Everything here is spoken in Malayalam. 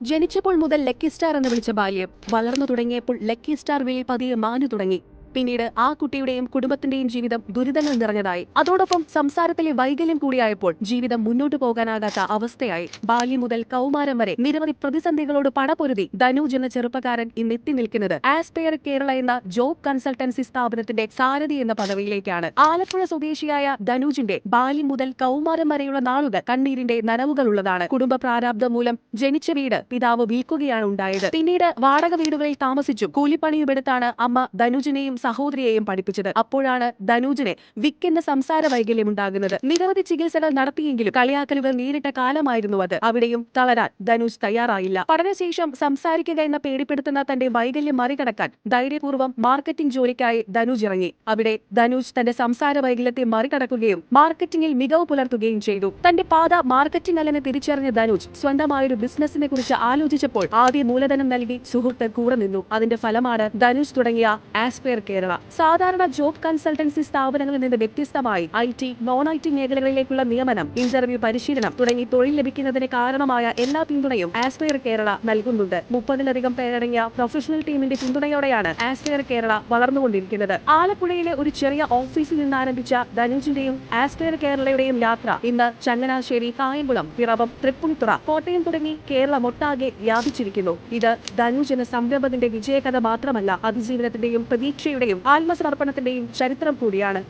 ജനിച്ചപ്പോൾ മുതൽ ലക്കി സ്റ്റാർ എന്ന് വിളിച്ച ബാല്യം വളർന്നു തുടങ്ങിയപ്പോൾ ലക്കി സ്റ്റാർ വിളി പതിയെ മാഞ്ഞു തുടങ്ങി. പിന്നീട് ആ കുട്ടിയുടെയും കുടുംബത്തിന്റെയും ജീവിതം ദുരിതങ്ങൾ നിറഞ്ഞതായി. അതോടൊപ്പം സംസാരത്തിലെ വൈകല്യം കൂടിയായപ്പോൾ ജീവിതം മുന്നോട്ടു പോകാനാകാത്ത അവസ്ഥയായി. ബാല്യം മുതൽ കൗമാരം വരെ നിരവധി പ്രതിസന്ധികളോട് പടപൊരുതി ധനുജ് എന്ന ചെറുപ്പക്കാരൻ ഇന്ന് എത്തി നിൽക്കുന്നത്. ആസ്പെയർ കേരള എന്ന ജോബ് കൺസൾട്ടൻസി സ്ഥാപനത്തിന്റെ സാരഥി എന്ന പദവിയിലേക്കാണ്. ആലപ്പുഴ സ്വദേശിയായ ധനുജിന്റെ ബാല്യം മുതൽ കൗമാരം വരെയുള്ള നാളുകൾ കണ്ണീരിന്റെ നനവുകളുള്ളതാണ്. കുടുംബ പ്രാരാബ്ദം മൂലം ജനിച്ച വീട് പിതാവ് വിൽക്കുകയാണ് ഉണ്ടായത്. പിന്നീട് വാടക വീടുകളിൽ താമസിച്ചും കൂലിപ്പണിയുമെടുത്താണ് അമ്മ ധനുജിനെയും സഹോദരിയെയും പഠിപ്പിച്ചത്. അപ്പോഴാണ് ധനുജിന് വിക്കെന്ന സംസാര വൈകല്യം ഉണ്ടാകുന്നത്. നിരവധി ചികിത്സകൾ നടത്തിയെങ്കിലും കളിയാക്കലുകൾ നേരിട്ട കാലമായിരുന്നു അത്. അവിടെയും തളരാൻ ധനുജ് തയ്യാറായില്ല. പഠനശേഷം സംസാരിക്കുക എന്ന പേടിപ്പെടുത്തുന്ന തന്റെ വൈകല്യം മറികടക്കാൻ ധൈര്യപൂർവം മാർക്കറ്റിംഗ് ജോലിക്കായി ധനുജ് ഇറങ്ങി. അവിടെ ധനുജ് തന്റെ സംസാര വൈകല്യത്തെ മറികടക്കുകയും മാർക്കറ്റിംഗിൽ മികവ് പുലർത്തുകയും ചെയ്തു. തന്റെ പാത മാർക്കറ്റിംഗ് അല്ലെന്ന് തിരിച്ചറിഞ്ഞ ധനുജ് സ്വന്തമായൊരു ബിസിനസിനെ കുറിച്ച് ആലോചിച്ചപ്പോൾ ആദ്യ മൂലധനം നൽകി സുഹൃത്ത് കൂടെ നിന്നു. അതിന്റെ ഫലമാണ് ധനുജ് തുടങ്ങിയ ആസ്പെയർ കേരള. സാധാരണ ജോബ് കൺസൾട്ടൻസി സ്ഥാപനങ്ങളിൽ നിന്ന് വ്യത്യസ്തമായി I T non I T മേഖലകളിലേക്കുള്ള നിയമനം ഇന്റർവ്യൂ പരിശീലനം തുടങ്ങി തൊഴിൽ ലഭിക്കുന്നതിന് കാരണമായ എല്ലാ പിന്തുണയും ആസ്പെയർ കേരള നൽകുന്നുണ്ട്. മുപ്പതിലധികം പേരടങ്ങിയ പ്രൊഫഷണൽ ടീമിന്റെ പിന്തുണയോടെയാണ് ആസ്പെയർ കേരള വളർന്നുകൊണ്ടിരിക്കുന്നത്. ആലപ്പുഴയിലെ ഒരു ചെറിയ ഓഫീസിൽ നിന്ന് ആരംഭിച്ച ധനുജിന്റെയും ആസ്പെയർ കേരളയുടെയും യാത്ര ഇന്ന് ചങ്ങനാശ്ശേരി കായംകുളം പിറവം തൃപ്പൂണിത്തുറ കോട്ടയം തുടങ്ങി കേരളം ഒട്ടാകെ വ്യാപിച്ചിരിക്കുന്നു. ഇത് ധനുജ് എന്ന സംരംഭത്തിന്റെ വിജയകഥ മാത്രമല്ല അതിജീവനത്തിന്റെയും പ്രതീക്ഷയുടെയും ആത്മസമർപ്പണത്തിന്റെയും ചരിത്രം കൂടിയാണ്